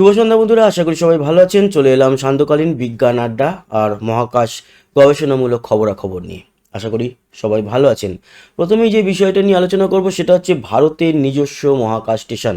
শুভ সন্ধ্যা বন্ধুরা, আশা করি সবাই ভালো আছেন। চলে এলাম সান্ধ্যকালীন বিজ্ঞান আড্ডা আর মহাকাশ গবেষণামূলক খবরাখবর নিয়ে। আশা করি সবাই ভালো আছেন। প্রথমেই যে বিষয়টা নিয়ে আলোচনা করব সেটা হচ্ছে ভারতের নিজস্ব মহাকাশ স্টেশন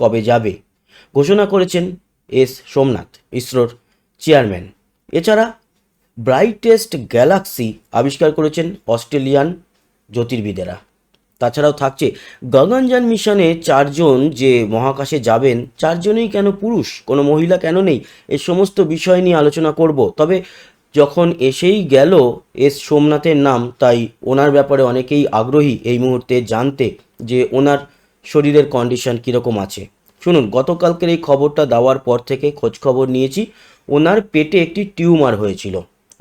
কবে যাবে? ঘোষণা করেছেন এস সোমনাথ, ইসরোর চেয়ারম্যান। এছাড়া ব্রাইটেস্ট গ্যালাক্সি আবিষ্কার করেছেন অস্ট্রেলিয়ান জ্যোতির্বিদেরা। তাছাড়াও থাকছে গগনযান মিশনে চারজন যে মহাকাশে যাবেন, চারজনেই কেন পুরুষ? কোনো মহিলা কেন নেই? এ সমস্ত বিষয় নিয়ে আলোচনা করব। তবে যখন এসেই গেল এস সোমনাথের নাম, তাই ওনার ব্যাপারে অনেকেই আগ্রহী এই মুহূর্তে জানতে যে ওনার শরীরের কন্ডিশন কীরকম আছে। শুনুন, গতকালকের এই খবরটা দেওয়ার পর থেকে খোঁজ খবর নিয়েছি। ওনার পেটে একটি টিউমার হয়েছিল,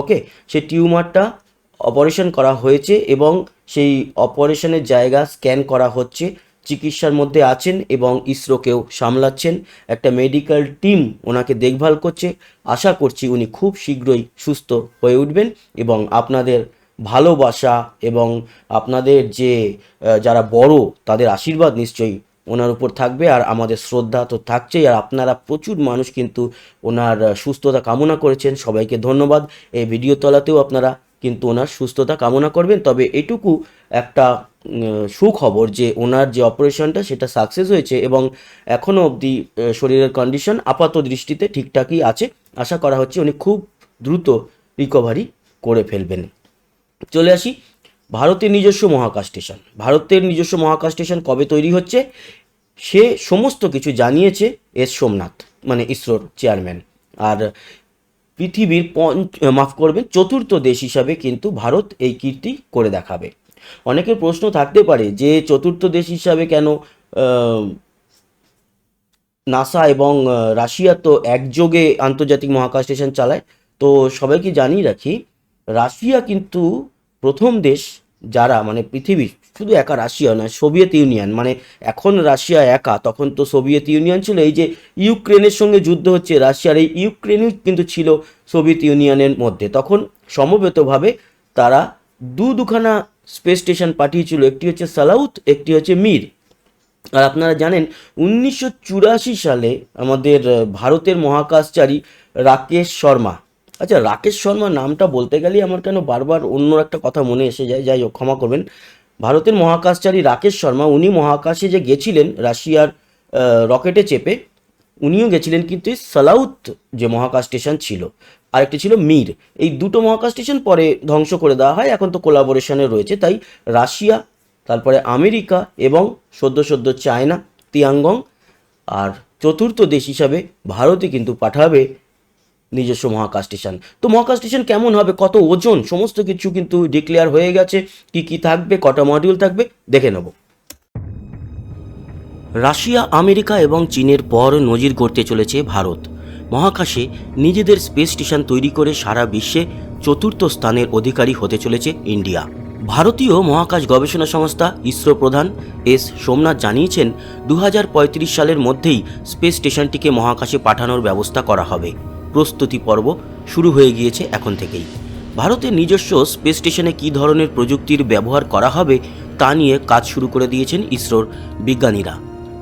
ওকে? সেই টিউমারটা অপারেশন করা হয়েছে এবং সেই অপারেশনের জায়গা স্ক্যান করা হচ্ছে। চিকিৎসার মধ্যে আছেন এবং ইসরোকেও সামলাচ্ছেন। একটা মেডিকেল টিম ওনাকে দেখভাল করছে। আশা করছি উনি খুব শীঘ্রই সুস্থ হয়ে উঠবেন এবং আপনাদের ভালোবাসা এবং আপনাদের যে যারা বড়, তাদের আশীর্বাদ নিশ্চয়ই ওনার উপর থাকবে। আর আমাদের শ্রদ্ধা তো থাকছেই। আর আপনারা প্রচুর মানুষ কিন্তু ওনার সুস্থতা কামনা করেছেন। সবাইকে ধন্যবাদ। এই ভিডিও তলাতেও আপনারা কিন্তু ওনার সুস্থতা কামনা করবেন। তবে এটুকু একটা সুখবর যে ওনার যে অপারেশনটা সেটা সাকসেস হয়েছে এবং এখনও অবধি শরীরের কন্ডিশন আপাত দৃষ্টিতে ঠিকঠাকই আছে। আশা করা হচ্ছে উনি খুব দ্রুত রিকভারি করে ফেলবেন। চলে আসি ভারতের নিজস্ব মহাকাশ স্টেশন ভারতের নিজস্ব মহাকাশ স্টেশন কবে তৈরি হচ্ছে? সে সমস্ত কিছু জানিয়েছে এস সোমনাথ মানে ইসরোর চেয়ারম্যান আর পৃথিবীর পঞ্চ মাফ করবেন চতুর্থ দেশ হিসাবে কিন্তু ভারত এই কীর্তি করে দেখাবে। অনেকের প্রশ্ন থাকতে পারে যে চতুর্থ দেশ হিসাবে কেন নাসা এবং রাশিয়া তো একযোগে আন্তর্জাতিক মহাকাশ স্টেশন চালায়। তো সবাইকে জানিয়ে রাখি, রাশিয়া কিন্তু প্রথম দেশ যারা মানে পৃথিবীর শুধু একা রাশিয়া নয়, সোভিয়েত ইউনিয়ন। মানে এখন রাশিয়া একা, তখন তো সোভিয়েত ইউনিয়ন ছিল। এই যে ইউক্রেনের সঙ্গে যুদ্ধ হচ্ছে, রাশিয়ার এই ইউক্রেনই কিন্তু ছিল সোভিয়েত ইউনিয়নের মধ্যে। তখন সমবেতভাবে তারা দু দুখানা স্পেস স্টেশন পাঠিয়েছিল। একটি হচ্ছে সালাউথ, একটি হচ্ছে মির। আর আপনারা জানেন, উনিশশো চুরাশি সালে আমাদের ভারতের মহাকাশচারী রাকেশ শর্মা। আচ্ছা রাকেশ শর্মা নামটা বলতে গেলেই আমার কেন বারবার অন্য একটা কথা মনে এসে যায়? যাই হোক, ক্ষমা করবেন। ভারতের মহাকাশচারী রাকেশ শর্মা, উনি মহাকাশে যে গেছিলেন রাশিয়ার রকেটে চেপে, উনিও গেছিলেন কিন্তু সালাউথ যে মহাকাশ স্টেশন ছিল, আরেকটি ছিল মির। এই দুটো মহাকাশ স্টেশন পরে ধ্বংস করে দেওয়া হয়, এখন তো কোলাবোরেশনে রয়েছে। তাই রাশিয়া, তারপরে আমেরিকা এবং সদ্য সদ্য চায়না তিয়াঙ্গং আর চতুর্থ দেশ হিসাবে ভারতে কিন্তু পাঠাবে নিজস্ব মহাকাশ স্টেশন তো মহাকাশ স্টেশন কেমন হবে? কত ওজন? সমস্ত কিছু কিন্তু ডিক্লেয়ার হয়ে গেছে। কি কি থাকবে? কটা মডিউল থাকবে? দেখে নেব। রাশিয়া, আমেরিকা এবং চীনের পর নজির গড়তে চলেছে ভারত। মহাকাশে নিজেদের স্পেস স্টেশন তৈরি করে সারা বিশ্বে চতুর্থ স্থানের অধিকারী হতে চলেছে ইন্ডিয়া। ভারতীয় মহাকাশ গবেষণা সংস্থা ইসরো প্রধান এস সোমনাথ জানিয়েছেন দু হাজার পঁয়ত্রিশ সালের মধ্যেই স্পেস স্টেশনটিকে মহাকাশে পাঠানোর ব্যবস্থা করা হবে। প্রস্তুতি পর্ব শুরু হয়ে গিয়েছে এখন থেকেই। ভারতের নিজস্ব স্পেস স্টেশনে কী ধরনের প্রযুক্তির ব্যবহার করা হবে তা নিয়ে কাজ শুরু করে দিয়েছেন ইসরোর বিজ্ঞানীরা।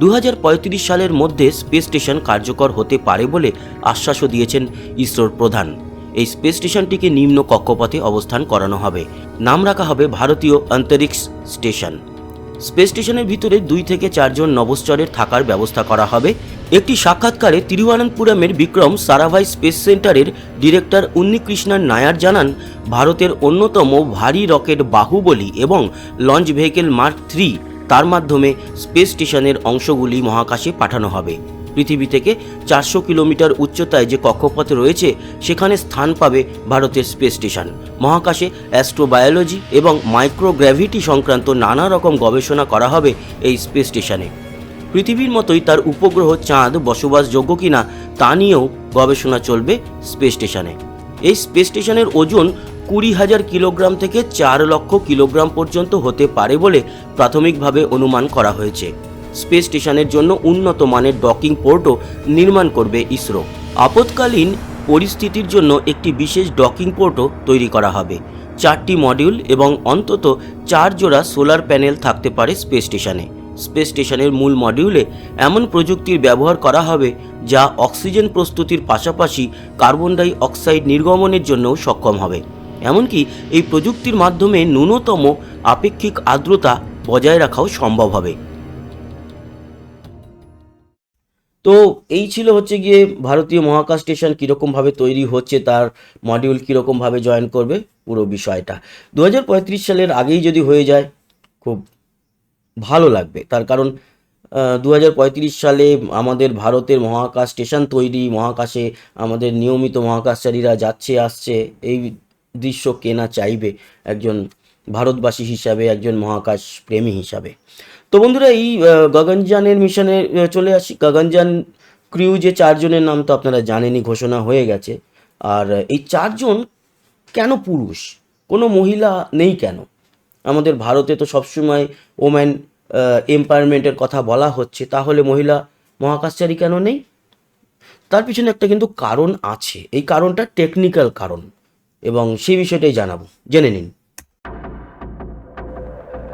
দু হাজার পঁয়ত্রিশ সালের মধ্যে স্পেস স্টেশন কার্যকর হতে পারে বলে আশ্বাসও দিয়েছেন ইসরোর প্রধান। এই স্পেস স্টেশনটিকে নিম্ন কক্ষপথে অবস্থান করানো হবে। নাম রাখা হবে ভারতীয় অন্তরিক্ষ স্টেশন। স্পেস স্টেশনের ভিতরে দুই থেকে চারজন নভশ্চরের থাকার ব্যবস্থা করা হবে। একটি সাক্ষাৎকারে তিরুবনন্তপুরমের বিক্রম সারাভাই স্পেস সেন্টারের ডিরেক্টর উন্নিকৃষ্ণন নায়ার জানান, ভারতের অন্যতম ভারী রকেট বাহুবলী এবং লঞ্চ ভেহিকেল মার্ক থ্রি, তার মাধ্যমে স্পেস স্টেশনের অংশগুলি মহাকাশে পাঠানো হবে। পৃথিবী থেকে চারশো কিলোমিটার উচ্চতায় যে কক্ষপথ রয়েছে, সেখানে স্থান পাবে ভারতের স্পেস স্টেশন। মহাকাশে অ্যাস্ট্রোবায়োলজি এবং মাইক্রোগ্র্যাভিটি সংক্রান্ত নানা রকম গবেষণা করা হবে এই স্পেস স্টেশনে। পৃথিবীর মতোই তার উপগ্রহ চাঁদ বসবাসযোগ্য কিনা তা নিয়েও গবেষণা চলবে স্পেস স্টেশনে। এই স্পেস স্টেশনের ওজন কুড়ি হাজার কিলোগ্রাম থেকে চার লক্ষ কিলোগ্রাম পর্যন্ত হতে পারে বলে প্রাথমিকভাবে অনুমান করা হয়েছে। স্পেস স্টেশনের জন্য উন্নত মানের ডকিং পোর্টও নির্মাণ করবে ইসরো। আপৎকালীন পরিস্থিতির জন্য একটি বিশেষ ডকিং পোর্টও তৈরি করা হবে। চারটি মডিউল এবং অন্তত চার জোড়া সোলার প্যানেল থাকতে পারে স্পেস স্টেশনে। স্পেস স্টেশনের মূল মডিউলে এমন প্রযুক্তির ব্যবহার করা হবে যা অক্সিজেন প্রস্তুতির পাশাপাশি কার্বন ডাই অক্সাইড নির্গমনের জন্যও সক্ষম হবে। এমনকি এই প্রযুক্তির মাধ্যমে ন্যূনতম আপেক্ষিক আর্দ্রতা বজায় রাখাও সম্ভব হবে। তো এই ছিল হচ্ছে গিয়ে ভারতীয় মহাকাশ স্টেশন কীরকমভাবে তৈরি হচ্ছে, তার মডিউল কীরকমভাবে জয়েন করবে, পুরো বিষয়টা। দু হাজার পঁয়ত্রিশ সালের আগেই যদি হয়ে যায়, খুব ভালো লাগবে। তার কারণ দু হাজার পঁয়ত্রিশ সালে আমাদের ভারতের মহাকাশ স্টেশন তৈরি, মহাকাশে আমাদের নিয়মিত মহাকাশচারীরা যাচ্ছে, আসছে, এই দৃশ্য কেনা চাইবে একজন ভারতবাসী হিসাবে, একজন মহাকাশ প্রেমী হিসাবে। তো বন্ধুরা, এই গগনযানের মিশনে চলে আসি। গগনযান ক্রিউ যে চারজনের নাম তো আপনারা জানেনই, ঘোষণা হয়ে গেছে। আর এই চারজন কেন পুরুষ? কোনো মহিলা নেই কেন? আমাদের ভারতে তো সবসময় ওম্যান এম্পায়ারমেন্টের কথা বলা হচ্ছে, তাহলে মহিলা মহাকাশচারী কেন নেই? তার পিছনে একটা কিন্তু কারণ আছে, এই কারণটা টেকনিক্যাল কারণ, এবং সেই বিষয়টাই জানাব, জেনে নিন।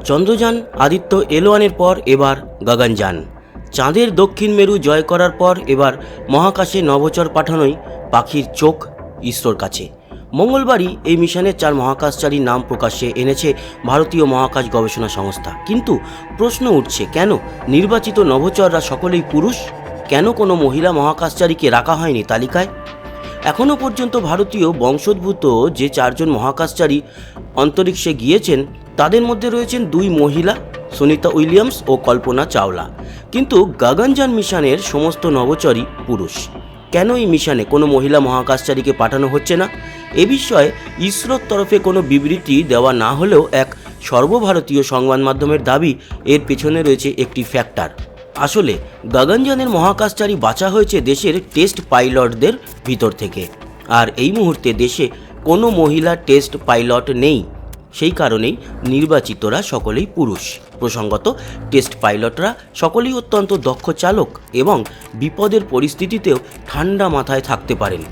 চন্দ্রযান আদিত্য এলোয়ানের পর এবার গগনযান, চাঁদের দক্ষিণ মেরু জয় করার পর এবার মহাকাশে নভোচর পাঠানোই পাখির চোখ ইসরোর কাছে। মঙ্গলবারই এই মিশনের চার মহাকাশচারীর নাম প্রকাশ্যে এনেছে ভারতীয় মহাকাশ গবেষণা সংস্থা। কিন্তু প্রশ্ন উঠছে, কেন নির্বাচিত নভোচররা সকলেই পুরুষ? কেন কোনো মহিলা মহাকাশচারীকে রাখা হয়নি তালিকায়? এখনও পর্যন্ত ভারতীয় বংশোদ্ভূত যে চারজন মহাকাশচারী অন্তরিক্ষে গিয়েছেন, তাদের মধ্যে রয়েছেন দুই মহিলা, সুনিতা উইলিয়ামস ও কল্পনা চাওলা। কিন্তু গগনযান মিশনের সমস্ত নভোচরী পুরুষ। কেন এই মিশনে কোনো মহিলা মহাকাশচারীকে পাঠানো হচ্ছে না? এ বিষয়ে ইসরোর তরফে কোনো বিবৃতি দেওয়া না হলেও এক সর্বভারতীয় সংবাদ মাধ্যমের দাবি এর পেছনে রয়েছে একটি ফ্যাক্টর। আসলে, গগনযানের মহাকাশচারী বাঁচা হয়েছে দেশের টেস্ট পাইলটদের ভিতর থেকে। আর এই মুহূর্তে দেশে কোনো মহিলা টেস্ট পাইলট নেই। সেই কারণেই নির্বাচিতরা সকলেই পুরুষ। প্রসঙ্গত টেস্ট পাইলটরা সকলেই অত্যন্ত দক্ষ চালক এবং বিপদের পরিস্থিতিতেও ঠান্ডা মাথায় থাকতে পারেন।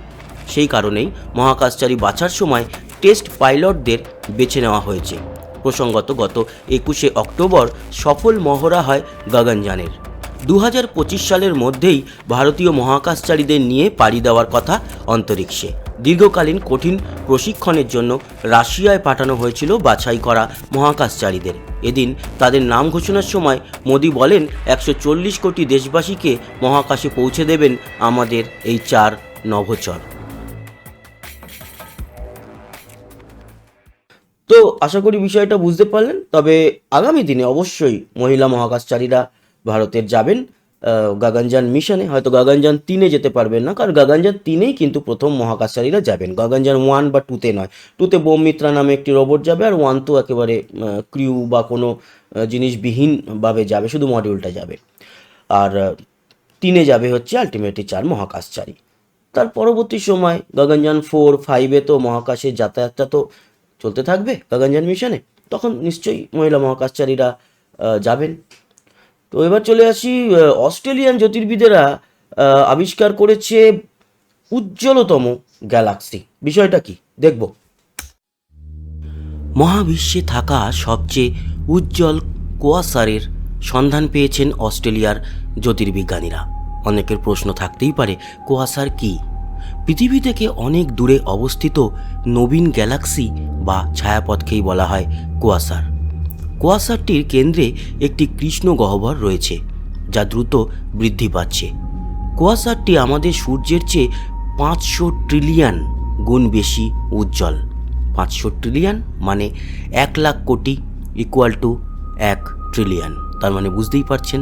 সেই কারণেই মহাকাশচারী বাছার সময় টেস্ট পাইলটদের বেছে নেওয়া হয়েছে। প্রসঙ্গত, গত একুশে অক্টোবর সফল মহড়া হয় গগনযানের। দু হাজার পঁচিশ সালের মধ্যেই ভারতীয় মহাকাশচারীদের নিয়ে পাড়ি দেওয়ার কথা অন্তরিক্ষে। দীর্ঘকালীন কঠিন প্রশিক্ষণের জন্য রাশিয়ায় পাঠানো হয়েছিল বাছাই করা মহাকাশচারীদের। এদিন তাদের নাম ঘোষণার সময় মোদি বলেন, একশো চল্লিশ কোটি দেশবাসীকে মহাকাশে পৌঁছে দেবেন আমাদের এই চার নভোচর। তো আশা করি বিষয়টা বুঝতে পারলেন, তবে আগামী দিনে অবশ্যই মহিলা মহাকাশচারীরা ভারতের যাবেন। গগনযান মিশনে, হয়তো গগনযান তিনে যেতে পারবেন না, কারণ গগনযান তিনেই কিন্তু প্রথম মহাকাশচারীরা যাবেন। গগনযান ওয়ান বা টুতে নয়। টুতে বোম মিত্রা নামে একটি রোবট যাবে, আর ওয়ান তো একেবারে ক্রিউ বা কোনো জিনিসবিহীনভাবে যাবে, শুধু মডিউলটা যাবে। আর তিনে যাবে হচ্ছে আলটিমেটলি চার মহাকাশচারী। তার পরবর্তী সময় গগনযান ফোর ফাইভে তো মহাকাশের যাতায়াতটা তো চলতে থাকবে গগনযান মিশনে। তখন নিশ্চয়ই মহিলা মহাকাশচারীরা যাবেন। তো এবার চলে আসি অস্ট্রেলিয়ান জ্যোতির্বিদেরা আবিষ্কার করেছে উজ্জ্বলতম গ্যালাক্সি। বিষয়টা কি? দেখব। মহাবিশ্বে থাকা সবচেয়ে উজ্জ্বল কোয়াসারের সন্ধান পেয়েছেন অস্ট্রেলিয়ার জ্যোতির্বিজ্ঞানীরা। অনেকের প্রশ্ন থাকতেই পারে কোয়াসার কি? পৃথিবী থেকে অনেক দূরে অবস্থিত নবীন গ্যালাক্সি বা ছায়াপথকেই বলা হয় কোয়াসার কোয়াসারটির কেন্দ্রে একটি কৃষ্ণ গহ্বর রয়েছে, যা দ্রুত বৃদ্ধি পাচ্ছে। কোয়াসারটি আমাদের সূর্যের চেয়ে পাঁচশো ট্রিলিয়ন গুণ বেশি উজ্জ্বল। পাঁচশো ট্রিলিয়ন মানে এক লাখ কোটি ইকুয়াল টু এক ট্রিলিয়ন তার মানে বুঝতেই পারছেন?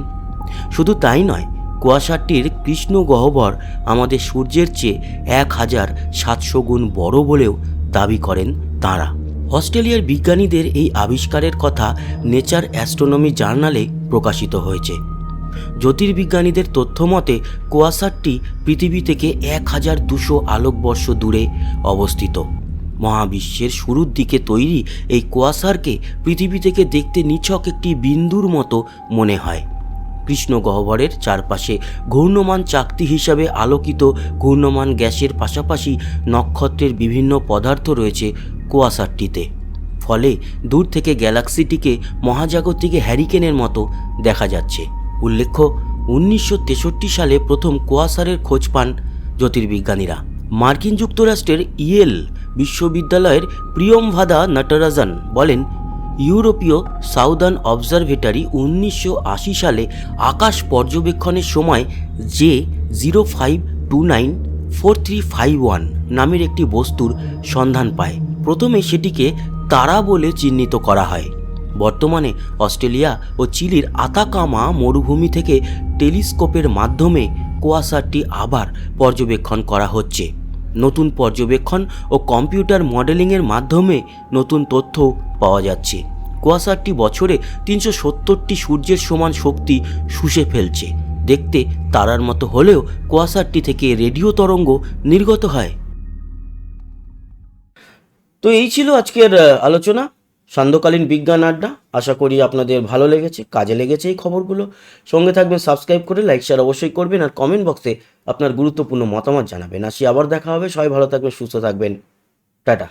শুধু তাই নয়, কুয়াশাটির কৃষ্ণ গহ্বর আমাদের সূর্যের চেয়ে এক হাজার সাতশো গুণ বড় বলেও দাবি করেন তাঁরা। অস্ট্রেলিয়ার বিজ্ঞানীদের এই আবিষ্কারের কথা নেচার অ্যাস্ট্রোনমি জার্নালে প্রকাশিত হয়েছে। জ্যোতির্বিজ্ঞানীদের তথ্য মতে কোয়াসারটি পৃথিবী থেকে এক হাজার দুশো আলোকবর্ষ দূরে অবস্থিত। মহাবিশ্বের শুরুর দিকে তৈরি এই কোয়াসারকে পৃথিবী থেকে দেখতে নিছক একটি বিন্দুর মতো মনে হয়। কৃষ্ণ গহ্বরের চারপাশে ঘূর্ণমান চাকতি হিসাবে আলোকিত ঘূর্ণমান গ্যাসের পাশাপাশি নক্ষত্রের বিভিন্ন পদার্থ রয়েছে কোয়াসারটিতে ফলে দূর থেকে গ্যালাক্সিটিকে মহাজাগতিকে হ্যারিকেনের মতো দেখা যাচ্ছে। উল্লেখ্য, উনিশশো তেষট্টি সালে প্রথম কোয়াসারের খোঁজ পান জ্যোতির্বিজ্ঞানীরা। মার্কিন যুক্তরাষ্ট্রের ইয়েল বিশ্ববিদ্যালয়ের প্রিয়মভাদা নটরাজন বলেন, ইউরোপীয় সাউদার্ন অবজারভেটরি উনিশশো সালে আকাশ পর্যবেক্ষণের সময় যে zero five two nine four three five one নামের একটি বস্তুর সন্ধান পায়। প্রথমে সেটিকে তারা বলে চিহ্নিত করা হয়। বর্তমানে অস্ট্রেলিয়া ও চিলির আতাকামা মরুভূমি থেকে টেলিস্কোপের মাধ্যমে কোয়াসারটি আবার পর্যবেক্ষণ করা হচ্ছে। নতুন পর্যবেক্ষণ ও কম্পিউটার মডেলিংয়ের মাধ্যমে নতুন তথ্য পাওয়া যাচ্ছে। কোয়াসারটি বছরে তিনশো সত্তরটি সূর্যের সমান শক্তি শুষে ফেলছে। দেখতে তারার মতো হলেও কোয়াসারটি থেকে রেডিও তরঙ্গ নির্গত হয়। তো এই ছিল আজকের আলোচনা। সান্ধ্যকালীন বিজ্ঞান আড্ডা। আশা করি আপনাদের ভালো লেগেছে, কাজে লেগেছে এই খবরগুলো। সঙ্গে থাকবেন, সাবস্ক্রাইব করে লাইক, শেয়ার অবশ্যই করবেন আর কমেন্ট বক্সে আপনার গুরুত্বপূর্ণ মতামত জানাবেন। আসি, আবার দেখা হবে। সবাই ভালো থাকবেন, সুস্থ থাকবেন। টাটা।